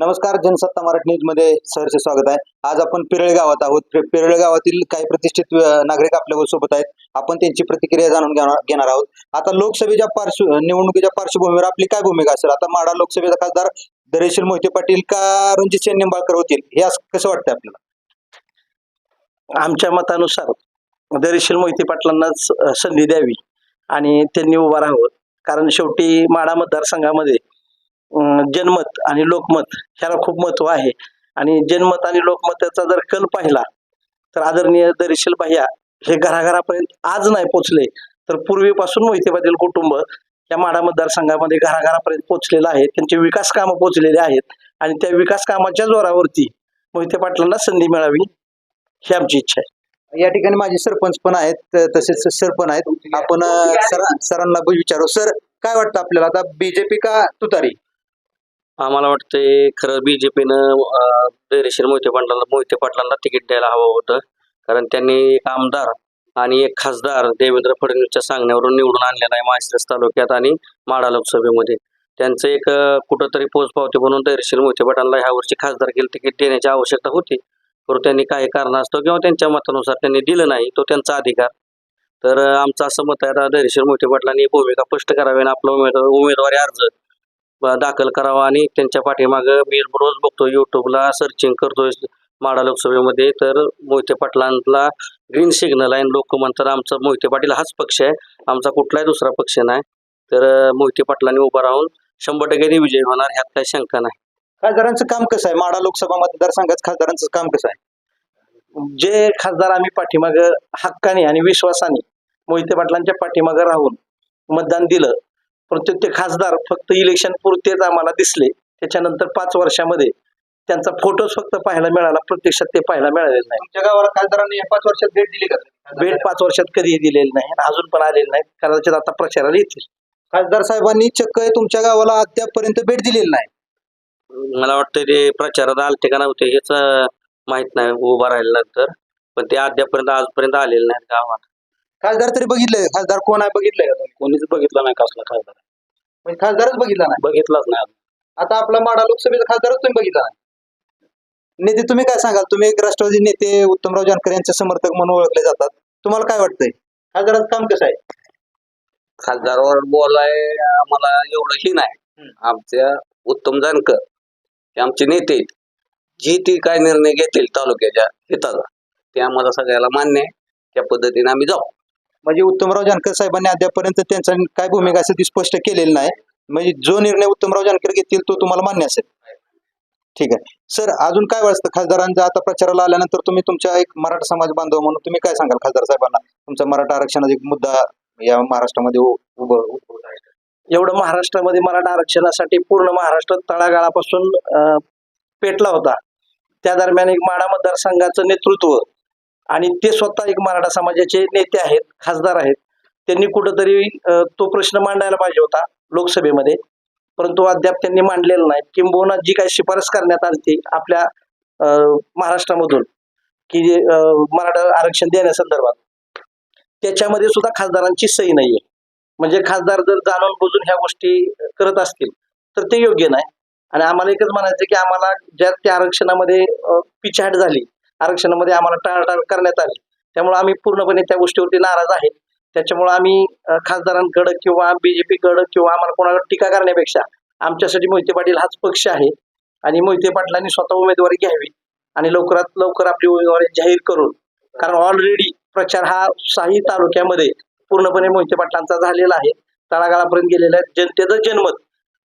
नमस्कार जनसत्ता मराठी न्यूजमध्ये सहर्ष स्वागत आहे. आज आपण पिरळ गावात आहोत. पे- पिरळ गावातील काही प्रतिष्ठित नागरिक आपल्यासोबत आहेत. आपण त्यांची प्रतिक्रिया जाणून घेणार घेणार आहोत. आता लोकसभेच्या पार्श्व निवडणुकीच्या पार्श्वभूमीवर आपली काय भूमिका असेल? आता माडा लोकसभेचा खासदार धैर्यशील मोहिते पाटील का रणजित सिंह निंबाळकर होतील? हे असं कसं वाटतं आपल्याला? आमच्या मतानुसार दरेशील मोहिते पाटलांनाच संधी द्यावी आणि त्यांनी उभा राहावं. कारण शेवटी माडा मतदारसंघामध्ये जनमत आणि लोकमत ह्याला खूप महत्त्व आहे. आणि जनमत आणि लोकमताचा जर कल पाहिला तर आदरणीय दरीशील भैया हे घराघरापर्यंत आज नाही पोचले तर पूर्वीपासून मोहिते पाटील कुटुंब या माडा मतदारसंघामध्ये घराघरापर्यंत पोचलेलं आहे. त्यांचे विकास कामं पोचलेले आहेत आणि त्या विकास कामाच्या जोरावरती मोहिते पाटलांना संधी मिळावी ही आमची इच्छा आहे. या ठिकाणी माझे सरपंच पण आहेत तसेच सर पण आहेत. आपण सर सरांना विचारू. सर काय वाटतं आपल्याला? आता बीजेपी का तुतारी? आम्हाला वाटतंय खरं बीजेपीनं धैर्यशील मोहिते पाटलांना मोहिते पाटलांना तिकीट द्यायला हवं होतं. कारण त्यांनी एक आमदार आणि एक खासदार देवेंद्र फडणवीसच्या सांगण्यावरून निवडून आणलेला आहे माळशिरस तालुक्यात आणि माडा लोकसभेमध्ये. त्यांचं एक कुठंतरी पोचपावते म्हणून धैर्यशील मोहिते पाटलांना ह्या वर्षी खासदार केलं तिकीट देण्याची आवश्यकता होती. परंतु त्यांनी काही कारणास्तव किंवा त्यांच्या मतानुसार त्यांनी दिलं नाही तो त्यांचा अधिकार. तर आमचं असं मत आहे आता धैर्यशील मोहिते पाटलांनी भूमिका स्पष्ट करावी आणि आपला उमेदवार उमेदवारी अर्ज दाखल करावा आणि त्यांच्या पाठीमागं मी रोज बघतो युट्यूबला सर्चिंग करतोय माडा लोकसभेमध्ये. तर मोहिते पाटलांना ग्रीन सिग्नल आहे लोक म्हणतात आमचा मोहिते पाटील हाच पक्ष आहे आमचा कुठलाही दुसरा पक्ष नाही. तर मोहिते पाटलांनी उभा राहून शंभर टक्के विजय होणार ह्यात काही शंका नाही. खासदारांचं काम कसं आहे? माडा लोकसभा मतदारसंघात खासदारांचं काम कसं आहे? जे खासदार आम्ही पाठीमाग हक्काने आणि विश्वासाने मोहिते पाटलांच्या पाठीमागं राहून मतदान दिलं परंतु ते खासदार फक्त इलेक्शन पुरतेच आम्हाला दिसले. त्याच्यानंतर पाच वर्षामध्ये त्यांचा फोटोच फक्त पाहायला मिळाला. प्रत्यक्षात ते पाहायला मिळालेलं नाही तुमच्या गावाला खासदारांनी पाच वर्षात भेट दिली का भेट पाच वर्षात कधीही दिलेली नाही आणि अजून पण आलेली नाही कदाचित आता प्रचाराला येतील. खासदार साहेबांनी चक्क तुमच्या गावाला अद्यापपर्यंत भेट दिलेली नाही. मला वाटतं ते प्रचारात आलते का नव्हते हेच माहीत नाही. उभा राहिल्यानंतर. पण ते अद्यापर्यंत आजपर्यंत आलेले नाहीत गावात खासदार तरी बघितलंय. खासदार कोण आहे बघितलंय का तुम्ही? कोणीच बघितलं नाही कसला खासदार. म्हणजे खासदारच बघितला नाही? बघितलंच नाही आता आपला माडा लोकसभेचा खासदारच तुम्ही बघितला नाही. नेते तुम्ही काय सांगाल? तुम्ही एक राष्ट्रवादी नेते उत्तमराव जानकर यांचे समर्थक म्हणून ओळखले जातात. तुम्हाला काय वाटतंय? खासदाराचं काम कसं आहे? खासदारावर बोलाय आम्हाला एवढं ही नाही आमच्या उत्तम जानकर हे आमचे नेते आहेत. जी ती काय निर्णय घेतील तालुक्याच्या हिताचा ते आम्हाला सगळ्याला मान्य आहे. त्या पद्धतीने आम्ही जाऊ. म्हणजे उत्तमराव जानकर साहेबांनी अद्यापर्यंत त्यांचा काय भूमिका असेल ती स्पष्ट केलेली नाही. म्हणजे जो निर्णय उत्तमराव जानकर घेतील तो तुम्हाला मान्य असेल. ठीक आहे. सर अजून काय वाटतं? खासदारांचा आता प्रचाराला आल्यानंतर तुम्ही तुमच्या एक मराठा समाज बांधव म्हणून तुम्ही काय सांगाल खासदार साहेबांना? तुमचा मराठा आरक्षणाचा एक मुद्दा या महाराष्ट्रामध्ये उभं एवढं महाराष्ट्रामध्ये मराठा आरक्षणासाठी पूर्ण महाराष्ट्र तळागाळापासून पेटला होता. त्या दरम्यान एक माडा मतदारसंघाचं नेतृत्व आणि ते स्वतः एक मराठा समाजाचे नेते आहेत खासदार आहेत. त्यांनी कुठंतरी तो प्रश्न मांडायला पाहिजे होता लोकसभेमध्ये. परंतु अद्याप त्यांनी मांडलेला नाही. किंबहुना जी काही शिफारस करण्यात आली आपल्या महाराष्ट्रामधून की जे, मराठा आरक्षण देण्यासंदर्भात. त्याच्यामध्ये सुद्धा खासदारांची सही नाहीये. म्हणजे खासदार जर जाणून बुजून ह्या गोष्टी करत असतील तर ते योग्य नाही. आणि आम्हाला एकच म्हणायचं की आम्हाला ज्या त्या आरक्षणामध्ये पिछाट झाली आरक्षणामध्ये आम्हाला टाळाटाळ करण्यात आली. त्यामुळे आम्ही पूर्णपणे त्या गोष्टीवरती नाराज आहे. त्याच्यामुळे आम्ही खासदारांकडं किंवा बीजेपीकडं किंवा आम्हाला कोणाकडे टीका करण्यापेक्षा आमच्यासाठी मोहिते पाटील हाच पक्ष आहे. आणि मोहिते पाटलांनी स्वतः उमेदवारी घ्यावी आणि लवकरात लवकर आपली उमेदवारी जाहीर करून कारण ऑलरेडी प्रचार हा साही तालुक्यामध्ये पूर्णपणे मोहिते पाटलांचा झालेला आहे. तळागाळापर्यंत गेलेला आहे जनतेचं जनमत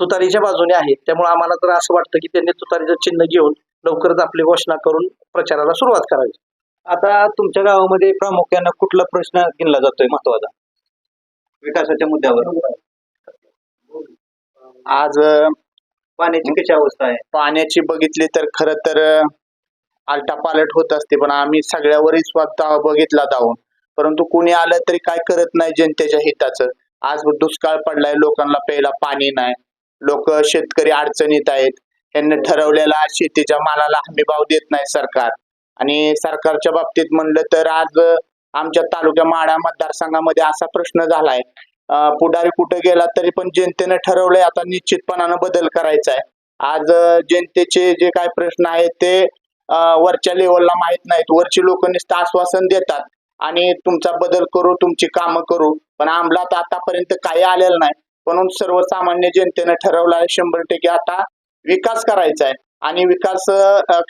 तुतारीच्या बाजूने आहे. त्यामुळे आम्हाला तर असं वाटतं की त्यांनी तुतारीचं चिन्ह घेऊन लवकरच आपली घोषणा करून प्रचाराला सुरुवात करावी आता तुमच्या गावामध्ये प्रामुख्यानं कुठला प्रश्न घेतला जातोय महत्त्वाचा? विकासाच्या मुद्द्यावर. आज पाण्याची कशी अवस्था आहे? पाण्याची बघितली तर खर तर आलटापालट होत असते पण आम्ही सगळ्यावरही स्वतः बघितला जाऊन. परंतु कुणी आलं तरी काय करत नाही जनतेच्या हिताचं. आज दुष्काळ पडलाय लोकांना प्यायला पाणी नाही. लोक शेतकरी अडचणीत आहेत. त्यांनी ठरवलेला शेतीच्या मालाला हमी भाव देत नाही सरकार. आणि सरकारच्या बाबतीत म्हणलं तर आज आमच्या तालुक्या माडा मतदारसंघामध्ये असा प्रश्न झालाय. पुढारी कुठं गेला तरी पण जनतेने ठरवलंय आता निश्चितपणानं बदल करायचा आहे आज जनतेचे जे काय प्रश्न आहेत ते वरच्या लेवलला माहीत नाहीत. वरची लोक नुसतं आश्वासन देतात. आणि तुमचा बदल करू तुमची कामं करू. पण अंमलात आतापर्यंत काही आलेलं नाही. म्हणून सर्वसामान्य जनतेनं ठरवलं आहे शंभर टक्के आता विकास करायचा आहे आणि विकास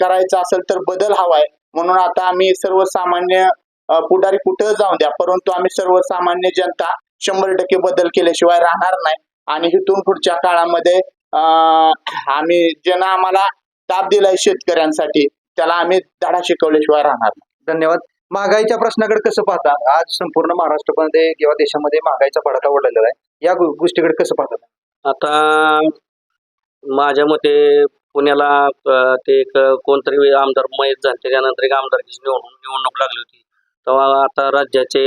करायचा असेल तर बदल हवाय. म्हणून आता आम्ही सर्वसामान्य पुढारी कुठं जाऊ द्या. परंतु आम्ही सर्वसामान्य जनता शंभर टक्के बदल केल्याशिवाय राहणार नाही. आणि इथून पुढच्या काळामध्ये अं, आम्ही ज्यांना आम्हाला ताप दिलाय शेतकऱ्यांसाठी त्याला आम्ही धडा शिकवल्याशिवाय राहणार नाही. धन्यवाद. महागाईच्या प्रश्नाकडे कसं पाहता? आज संपूर्ण महाराष्ट्रामध्ये किंवा देशामध्ये महागाईचा भडका उडलेला आहे. या गोष्टीकडे कसं पाहता? आता माझ्या मते पुण्याला ते एक कोणतरी आमदार मयत झाले. त्यानंतर एक आमदारकीची निवडणूक निवडणूक लागली होती. तेव्हा आता राज्याचे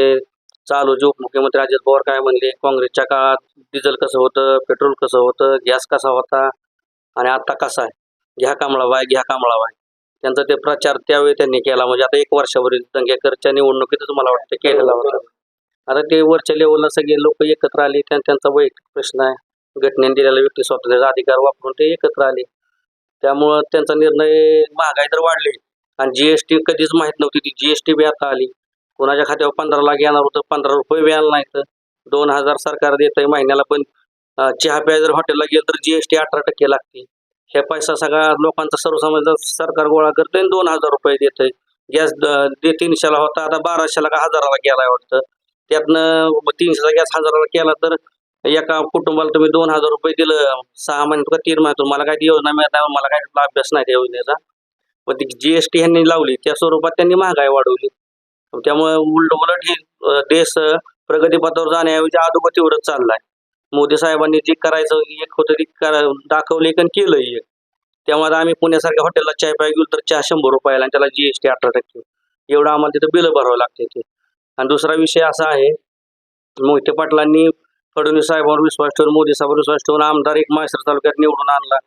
चालू जे उपमुख्यमंत्री अजित पवार काय म्हणले काँग्रेसच्या काळात डिझेल कसं होतं पेट्रोल कसं होतं गॅस कसा होता आणि आता कसा आहे? घ्या कांबळाबाई घ्या कांबळाबाई त्यांचा ते प्रचार त्यावेळी त्यांनी केला. म्हणजे आता एक वर्षावरील दंगेकरच्या निवडणुकीतच मला वाटतं केलेला होता. आता ते वरच्या लेवलला सगळे लोक एकत्र आले त्या त्यांचा वैयक्तिक प्रश्न आहे. घटनेने दिलेला व्यक्ती स्वातंत्र्याचा अधिकार वापरून ते एकत्र आले. त्यामुळं त्यांचा निर्णय महागाई तर वाढली. आणि जीएसटी कधीच माहीत नव्हती ती जीएसटी बी आता आली. कोणाच्या खात्यावर पंधरा लाख येणार होतं पंधरा रुपये बी आलं नाही तर दोन हजार सरकार देत आहे महिन्याला पण चहा प्याय जर हॉटेलला गेलं तर जीएसटी अठरा टक्के लागते. हे पैसा सगळा लोकांचा सर्वसामान्य सरकार गोळा करतोय आणि दोन हजार रुपये देतंय. गॅस दे तीनशेला होता आता बाराशेला का हजाराला गेलाय वाटतं. त्यातनं तीनशेचा गॅस हजाराला केला तर एका कुटुंबाला तुम्ही दोन हजार रुपये दिलं सहा महिन्यात का तीन महिन्यातून मला काही योजना मिळत नाही मला काही अभ्यास नाही त्या योजनेचा. पण ती जीएसटी ह्यांनी लावली त्या स्वरूपात त्यांनी महागाई वाढवली. त्यामुळे उलट उलट ही देश प्रगतीपथावर जाण्याऐवजी अधोगतीवरच चाललाय. मोदी साहेबांनी जे करायचं एक होतं ती दाखवली दाखवलं एक आणि केलंही एक. त्यामुळे आम्ही पुण्यासारख्या हॉटेलला चाय पाय गेलो तर चहा शंभर रुपयाला आणि त्याला जीएसटी अठरा टक्के. एवढं आम्हाला तिथं बिलं भरावं लागते ते आणि दुसरा विषय असा आहे मोहिते पाटलांनी फडणवीस साहेबांवर विश्वास ठेवून मोदी साहेबांवर विश्वास ठेवून आमदार एक माहेश्वर तालुक्यात निवडून आणला.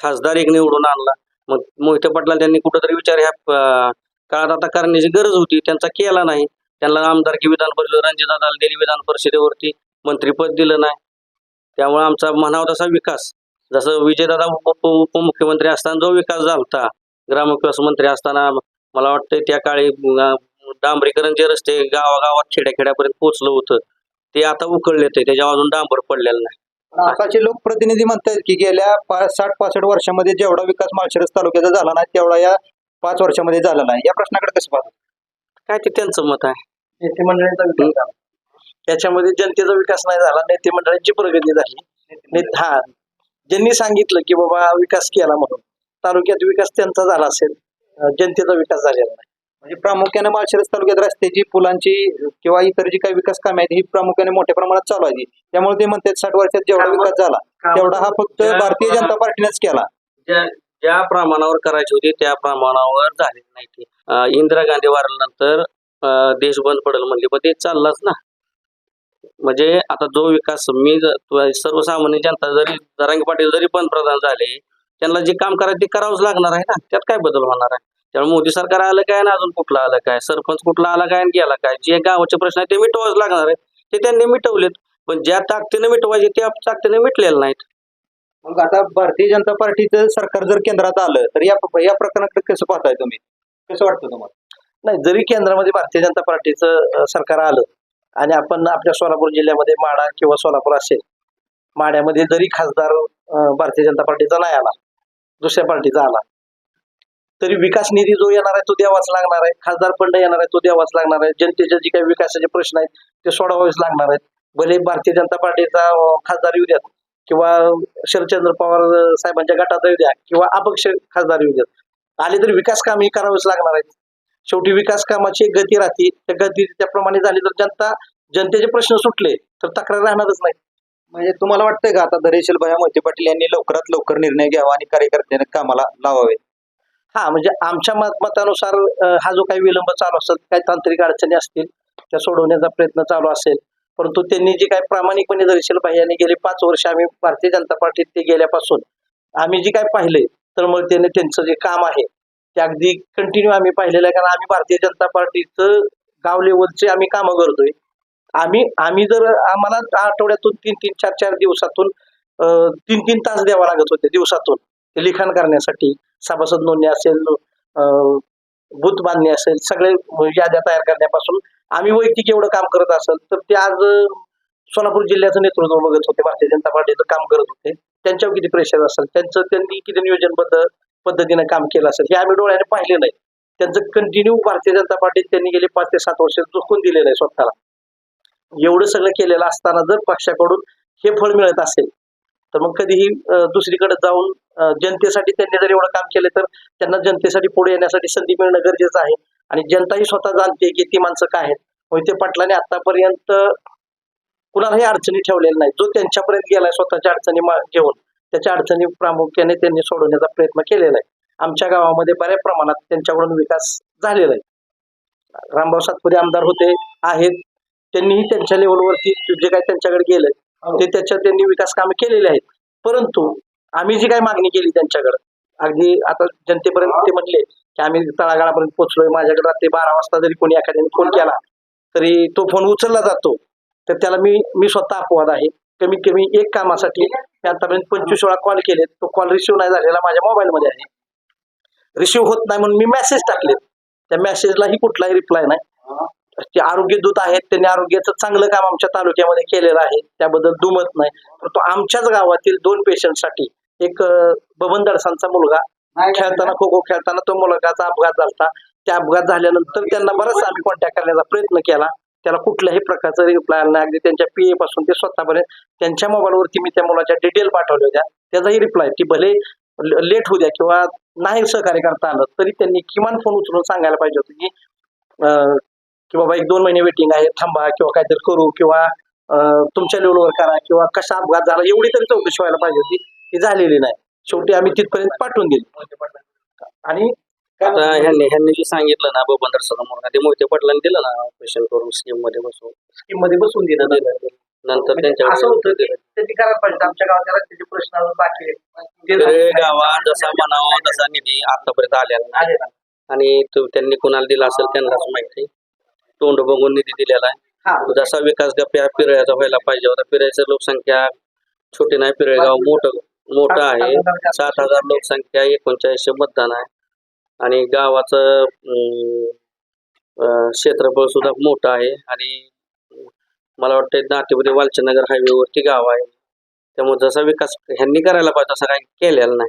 खासदार एक निवडून आणला. मग मोहिते पाटला त्यांनी कुठंतरी विचार ह्या काळात आता करण्याची गरज होती त्यांचा केला नाही. त्यांना आमदारकी विधान परिषद रणजितदादाला दिली विधान परिषदेवरती मंत्रीपद दिलं नाही. त्यामुळे आमचा म्हणावा तसा विकास. जसं विजयदादा उप उपमुख्यमंत्री असताना जो विकास झाला ग्रामविकास मंत्री असताना मला वाटतं त्या काळी डांबरीकरण जे रस्ते गावागावात खेड्याखेड्यापर्यंत पोहोचलं होतं ते आता उकळले ते त्याच्यावर अजून डांबर पडलेलं नाही. आताचे लोकप्रतिनिधी म्हणतात की गेल्या पा- साठ पासष्ट वर्षामध्ये जेवढा विकास माळशिरस तालुक्याचा झाला नाही तेवढा या पाच वर्षामध्ये झाला नाही. या प्रश्नाकडे कसं पाहता? काय ते त्यांचं मत आहे. नेते मंडळींचा विकास झाला. त्याच्यामध्ये जनतेचा विकास नाही झाला नेते मंडळांची प्रगती झाली. हा. ज्यांनी सांगितलं की बाबा विकास केला म्हणून तालुक्यात विकास त्यांचा झाला असेल अं, जनतेचा विकास झालेला नाही. म्हणजे प्रामुख्याने माळशिरस तालुक्यात रस्त्याची पुलांची किंवा इतर जी काही विकास कामे आहेत ही प्रामुख्याने मोठ्या प्रमाणात चालू आहे त्यामुळे ते म्हणतात साठ वर्षात जेवढा विकास झाला तेवढा हा फक्त भारतीय जनता पार्टीनेच केला. ज्या ज्या प्रमाणावर करायची होती त्या प्रमाणावर झाली नाही ती. इंदिरा गांधी वारल्यानंतर देश बंद पडेल म्हणली पण ते चाललाच ना. म्हणजे आता जो विकास मी सर्वसामान्य जनता जरी जरांगी पाटील जरी पंतप्रधान झाले त्यांना जे काम करायचं ते करावंच लागणार आहे ना. त्यात काय बदल होणार आहे? त्यामुळे मोदी सरकार आलं काय ना अजून कुठलं आलं काय? सरपंच कुठला आला काय आणि गेला काय? जे गावाचे प्रश्न आहेत ते मिटवावंच लागणार आहे ते त्यांनी मिटवलेत. पण ज्या ताकदीने मिटवायचे त्या ताकदीने मिटलेलं नाहीत. मग आता भारतीय जनता पार्टीचं सरकार जर केंद्रात आलं तर या या प्रकरणाकडे कसं पाहताय तुम्ही? कसं वाटतं तुम्हाला? नाही जरी केंद्रामध्ये भारतीय जनता पार्टीचं सरकार आलं आणि आपण आपल्या सोलापूर जिल्ह्यामध्ये माडा किंवा सोलापूर असेल माड्यामध्ये जरी खासदार भारतीय जनता पार्टीचा नाही आला दुसऱ्या पार्टीचा आला तरी विकास निधी जो येणार आहे तो द्यावाच लागणार आहे. खासदार फंड येणार आहे तो द्यावाच लागणार आहे. जनतेचे जे काही विकासाचे प्रश्न आहेत ते सोडवावेच लागणार आहेत. भले भारतीय जनता पार्टीचा खासदार येऊ द्यात किंवा शरदचंद्र पवार साहेबांच्या गटात येऊ द्या किंवा अपक्ष खासदार येऊ द्यात. आले तरी विकास काम ही करावेच लागणार आहेत. शेवटी विकास कामाची एक गती राहते. त्या गती त्याप्रमाणे झाली तर जनता जनतेचे प्रश्न सुटले तर तक्रार राहणारच नाही. म्हणजे तुम्हाला वाटतंय का आता धैर्यशील भया मोहिते पाटील यांनी लवकरात लवकर निर्णय घ्यावा आणि कार्यकर्त्यांना कामाला लावावे? हा म्हणजे आमच्या मत मतानुसार हा जो काही विलंब चालू असेल काही तांत्रिक अडचणी असतील त्या सोडवण्याचा प्रयत्न चालू असेल. परंतु त्यांनी जे काही प्रामाणिकपणे दर्शल भाई गेले पाच वर्ष आम्ही भारतीय जनता पार्टीत ते गेल्यापासून आम्ही जे काय पाहिले तर मग त्याने त्यांचं जे काम आहे ते अगदी कंटिन्यू आम्ही पाहिलेलं आहे. कारण आम्ही भारतीय जनता पार्टीचं गाव लेवलचे आम्ही कामं करतोय. आम्ही आम्ही जर आम्हाला आठवड्यातून तीन तीन चार चार दिवसातून तीन तीन तास द्यावा लागत होते दिवसातून ते लिखाण करण्यासाठी. सभासद नोंदणी असेल अं, बूथ बांधणी असेल सगळे याद्या तयार करण्यापासून आम्ही वैयक्तिक एवढं काम करत असेल तर ते आज सोलापूर जिल्ह्याचं नेतृत्व बघत होते भारतीय जनता पार्टीचं काम करत होते. त्यांच्यावर किती प्रेशर असेल त्यांचं त्यांनी किती नियोजनबद्ध पद्धतीनं काम केलं असेल हे आम्ही डोळ्याने पाहिले नाही. त्यांचं कंटिन्यू भारतीय जनता पार्टीत त्यांनी गेले पाच ते सात वर्ष झोकून दिलेलं आहे स्वतःला. एवढं सगळं केलेलं असताना जर पक्षाकडून हे फळ मिळत असेल तर मग कधीही दुसरीकडे जाऊन जनतेसाठी त्यांनी जर एवढं काम केलं तर त्यांना जनतेसाठी पुढे येण्यासाठी संधी मिळणं गरजेचं आहे. आणि जनताही स्वतः जाणते की ती माणसं काय आहेत. मोहिते पाटलाने आतापर्यंत कुणालाही अडचणी ठेवलेल्या नाही जो त्यांच्यापर्यंत गेलाय स्वतःच्या अडचणी मा- घेऊन. त्याच्या अडचणी प्रामुख्याने त्यांनी सोडवण्याचा प्रयत्न केलेला आहे. आमच्या गावामध्ये बऱ्या प्रमाणात त्यांच्याकडून विकास झालेला आहे. रामभाऊ सातपुते आमदार होते आहेत. त्यांनीही त्यांच्या लेवलवरती जे काही त्यांच्याकडे गेलंय हो. ते त्याच्या त्यांनी विकास कामे केलेले आहेत. परंतु आम्ही जी काही मागणी केली त्यांच्याकडे अगदी आता जनतेपर्यंत ते म्हटले की आम्ही तळागाळापर्यंत पोहोचलोय माझ्याकडे रात्री बारा वाजता जरी कोणी एखाद्याने फोन केला तरी तो फोन उचलला जातो. तर त्याला मी मी स्वतः अपवाद आहे. कमीत कमी एक कामासाठी मी आतापर्यंत पंचवीस वेळा कॉल केले तो कॉल रिसिव्ह नाही झालेला माझ्या मोबाईलमध्ये आहे. रिसिव्ह होत नाही म्हणून मी मेसेज टाकले त्या मेसेजलाही कुठलाही रिप्लाय नाही. जे आरोग्य दूत आहेत त्यांनी आरोग्याचं चांगलं काम आमच्या तालुक्यामध्ये केलेलं आहे त्याबद्दल दुमत नाही. परंतु आमच्याच गावातील दोन पेशंटसाठी एक बबन दडसांचा मुलगा खेळताना खो खो खेळताना तो मुलगाचा अपघात झाला त्या अपघात झाल्यानंतर त्यांना बराच आम्ही कॉन्टॅक्ट करण्याचा प्रयत्न केला. त्याला कुठल्याही प्रकारचा रिप्लाय आला नाही. अगदी त्यांच्या पीए पासून ते स्वतःपर्यंत त्यांच्या मोबाईलवरती मी त्या मुलाच्या डिटेल पाठवल्या होत्या. त्याचाही रिप्लाय की भले लेट होऊ द्या किंवा नाही सहकार्य करता आलं तरी त्यांनी किमान फोन उचलून सांगायला पाहिजे होतं की की बाबा एक दोन महिने वेटिंग आहे थांबा किंवा काहीतरी करू किंवा तुमच्या लेवलवर करा किंवा कसा अपघात झाला एवढी तरी चौकशी व्हायला पाहिजे होती. ती झालेली नाही. शेवटी आम्ही तिथपर्यंत पाठवून दिली. आणि आता ह्यांनी ह्यांनी जे सांगितलं ना बबन दर्शका मुलगा ते मोहिते पाटलांनी दिलं ना ऑपरेशन करून स्कीममध्ये बसून. स्कीममध्ये बसून दिलं नंतर म्हणजे असं त्यांच्या होतं की त्यांनी करायला पाहिजे. आमच्या गावात रस्त्याचे प्रश्न बाकी गावात जसा म्हणावा तसा निधी आतापर्यंत आलेला. आणि त्यांनी कुणाला दिला असेल त्यांनाच माहिती. तोंड बघून निधी दिलेला आहे. हा. जसा विकास गप्प्या पिरळ्याचा व्हायला पाहिजे होता. पिरळ्याची लोकसंख्या छोटी नाही पिरळगाव मोठं मोठं आहे. सात हजार लोकसंख्या एकोणचाळीसशे मतदान आहे. आणि गावाचं क्षेत्रफळ सुद्धा मोठं आहे. आणि मला वाटतं नाटेमध्ये वालचनगर हायवेवरती गाव आहे. त्यामुळे जसा विकास ह्यांनी करायला पाहिजे तसा काही केलेला नाही.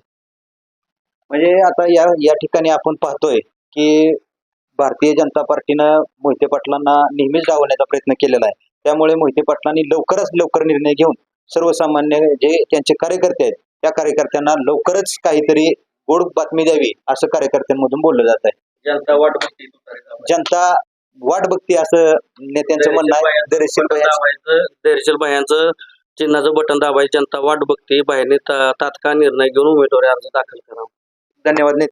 म्हणजे आता या या ठिकाणी आपण पाहतोय की भारतीय जनता पार्टीनं मोहिते पाटलांना नेहमीच डावलण्याचा प्रयत्न केलेला आहे. त्यामुळे मोहिते पाटलांनी लवकरच लवकर निर्णय घेऊन सर्वसामान्य जे त्यांचे कार्यकर्ते आहेत त्या कार्यकर्त्यांना लवकरच काहीतरी गोड बातमी द्यावी असं कार्यकर्त्यांमधून बोललं जात आहे. जनता वाट बघते जनता वाट बघते असं नेत्यांचं म्हणणं आहे. दरेशील दरेशील भायांचं चिन्हाचं बटन दाबायचं जनता वाट बघते बाहेरने तात्काळ निर्णय घेऊन उमेदवारी अर्ज दाखल करा धन्यवाद